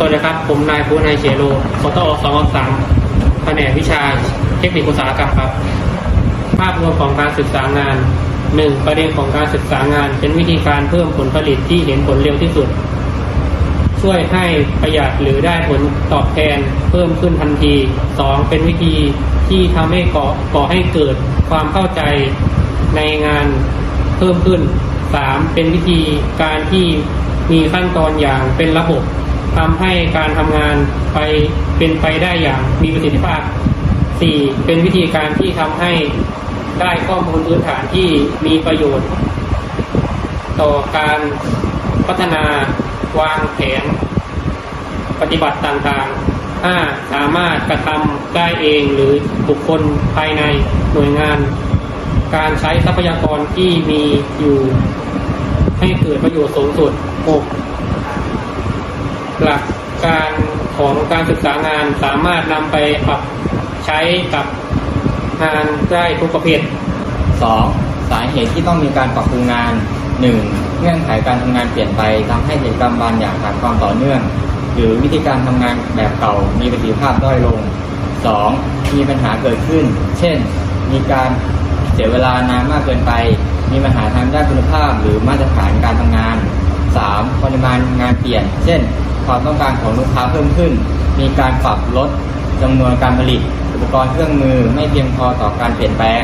สวัสดีครับ ผมนายภูนายเฉโลคตอสองสามแผนกวิชาเทคนิคอุตสาหกรรมครับ ภาพรวมของการศึกษางานหนึ่งประเด็นของการศึกษางาน เป็นวิธีการเพิ่มผลผลิตที่เห็นผลเร็วที่สุด ช่วยให้ประหยัดหรือได้ผลตอบแทนเพิ่มขึ้นทันที 2. เป็นวิธีที่ทำให้ก่อก่อให้เกิดความเข้าใจในงานเพิ่มขึ้น 3. เป็นวิธีการที่มีขั้นตอนอย่างเป็นระบบ ทำให้การทำงานไปเป็นไปได้อย่างมีประสิทธิภาพ 4. เป็นวิธีการที่ทำให้ได้ข้อมูลพื้นฐานที่มีประโยชน์ ต่อการพัฒนาวางแผน ปฏิบัติต่างๆ 5. สามารถกระทำได้เองหรือบุคคลภายในหน่วยงาน การใช้ทรัพยากรที่มีอยู่ให้เกิดประโยชน์สูงสุด 6. หลักการของการศึกษางานสามารถนำไปปรับใช้กับงานได้ทุกประเภท 2. สาเหตุที่ต้องมีการปรับปรุงงาน 1. เงื่อนไขการทำงานเปลี่ยนไปทำให้กิจกรรมบางอย่างขาดความต่อเนื่อง หรือวิธีการทำงานแบบเก่ามีประสิทธิภาพด้อยลง 2. มีปัญหาเกิดขึ้น เช่น มีการเสียเวลานานมากเกินไป มีปัญหาทางด้านคุณภาพหรือมาตรฐานการทำงาน 3. ปริมาณงานเปลี่ยน เช่น ความต้องการของลูกค้าเพิ่มขึ้น มีการปรับลดจำนวนการผลิต อุปกรณ์เครื่องมือไม่เพียงพอต่อการเปลี่ยนแปลง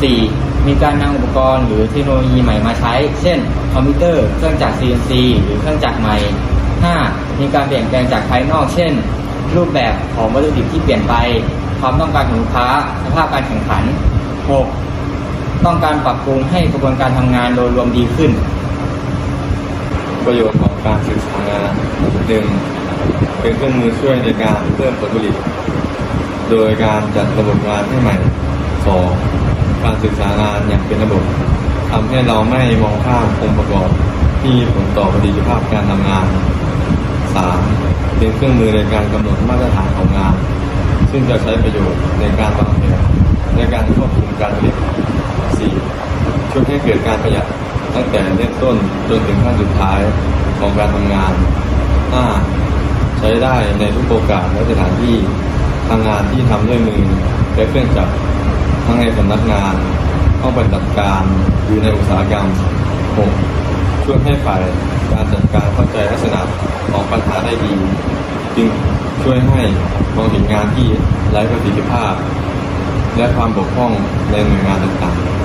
4. มีการนำอุปกรณ์หรือเทคโนโลยีใหม่มาใช้ เช่น คอมพิวเตอร์เครื่องจักร CNC หรือเครื่องจักรใหม่ 5. มีการเปลี่ยนแปลงจากภายนอก เช่น รูปแบบของวัตถุดิบที่เปลี่ยนไป ความต้องการของลูกค้าสภาพการแข่งขัน 6. ต้องการปรับปรุงให้กระบวนการทำงานโดยรวมดีขึ้น ประโยชน์ของการศึกษางาน หนึ่งเป็นเครื่องมือช่วยในการเพิ่มผลผลิต โดยการจัดระบบงานให้ใหม่สองการศึกษางานอย่างเป็นระบบทำให้เราไม่มองข้ามองค์ประกอบที่ผลต่อประสิทธิภาพการทำงานสามเป็นเครื่องมือในการกำหนดมาตรฐานของงาน ซึ่งจะใช้ประโยชน์ในการวางแผนในการควบคุมการผลิตสี่ช่วยให้เกิดการประหยัดตั้งแต่เริ่มต้นจนถึงขั้นสุดท้ายของการทำงาน 5. ใช้ได้ในทุกโอกาสและสถานที่ทำงานที่ทำด้วยมือและเครื่องจักรทั้งในสำนักงานห้องปฏิบัติการหรือในอุตสาหกรรม 6. ช่วยให้ฝ่ายการจัดการเข้าใจลักษณะของปัญหาได้ดี จึงช่วยให้มองเห็นงานที่ไร้ประสิทธิภาพ และความบกพร่องในหน่วยงานต่างๆ